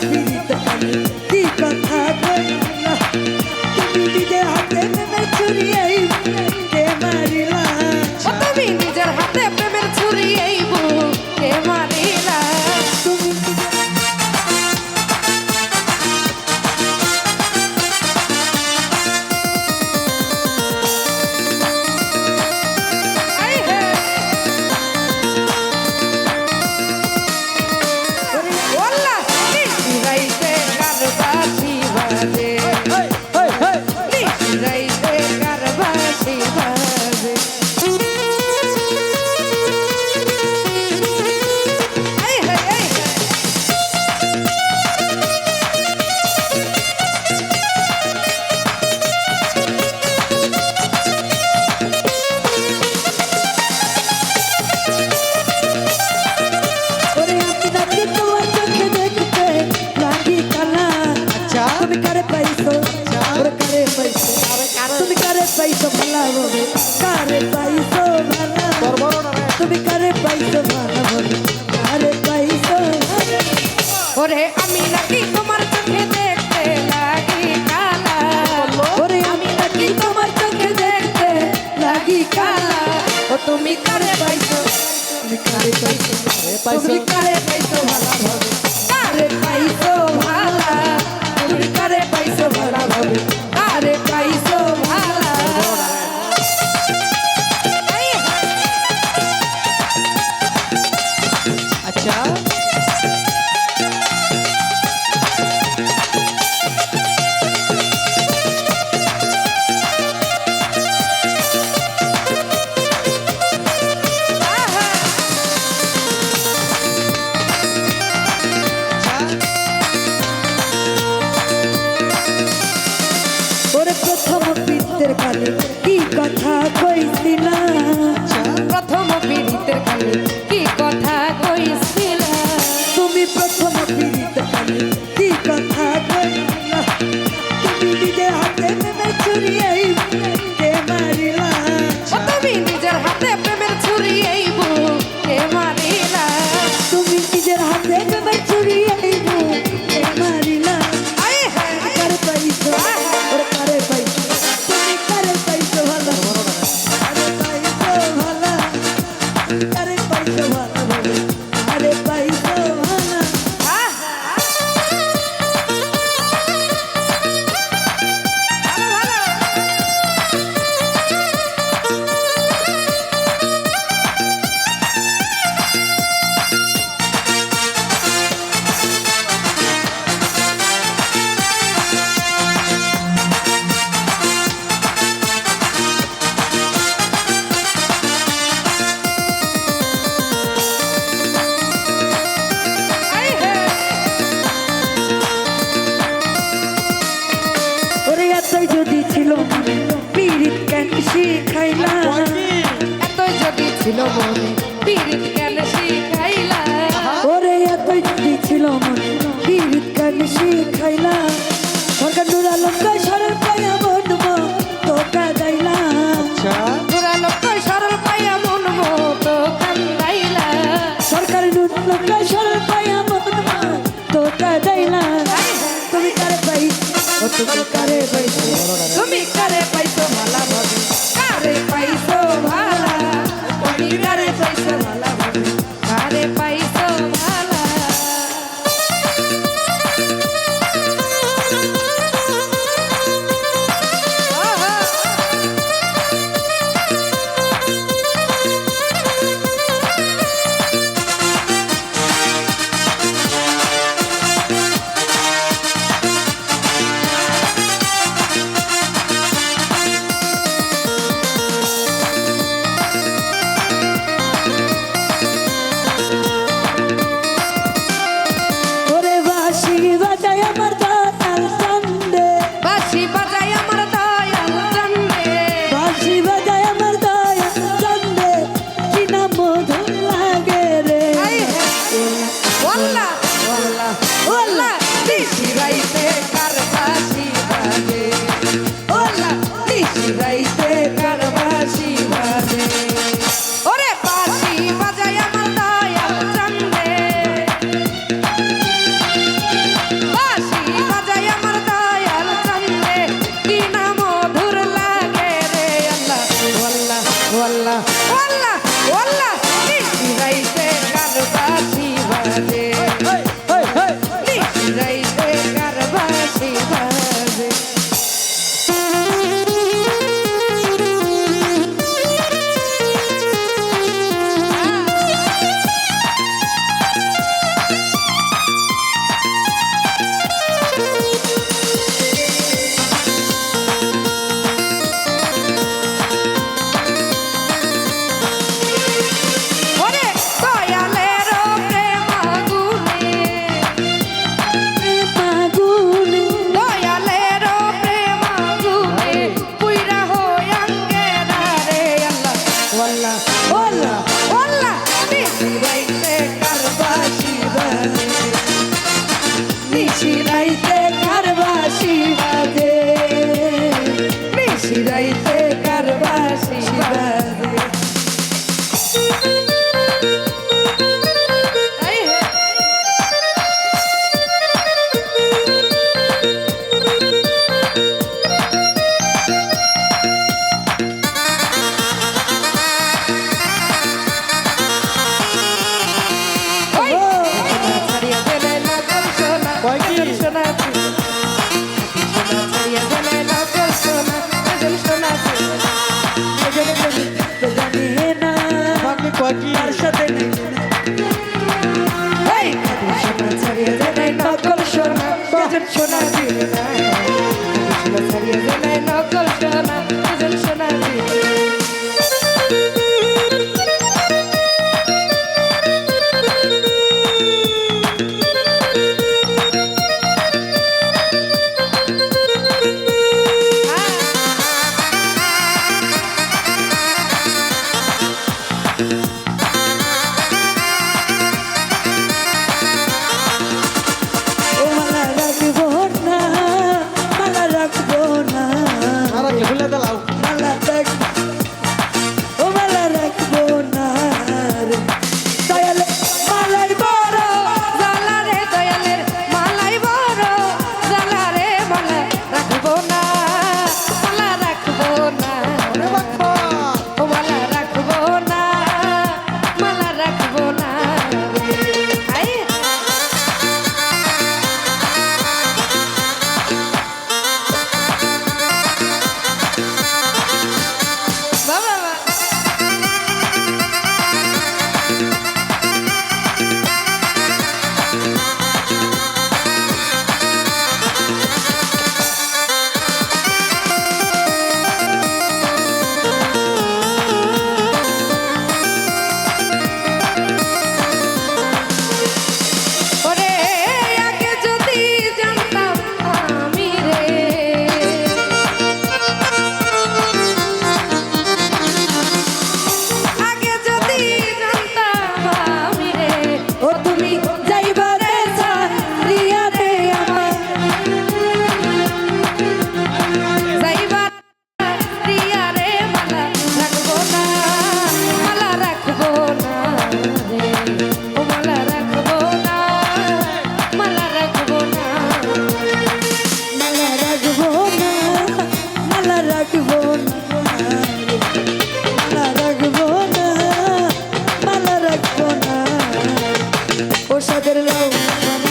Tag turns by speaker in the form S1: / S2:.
S1: happy.
S2: ওরে আমি নাকি তোমার চোখে দেখতে লাগি কালা? ওরে
S1: আমি নাকি তোমার চোখে দেখতে লাগি কালা? ও তুমি কারে পাইছো?
S2: তুমি কারে পাইছো? তুমি কারে পাইছো? ভালো প্রথম পিতের কালে কি কথা কইছিলা
S1: প্রথম পীড়িতের কালে
S2: পাইতে ভালো ছিল বলে। চিরাইতে কার কি তার সাথে
S1: সোনা ছাড়িয়া গেলে সাদের লাউ।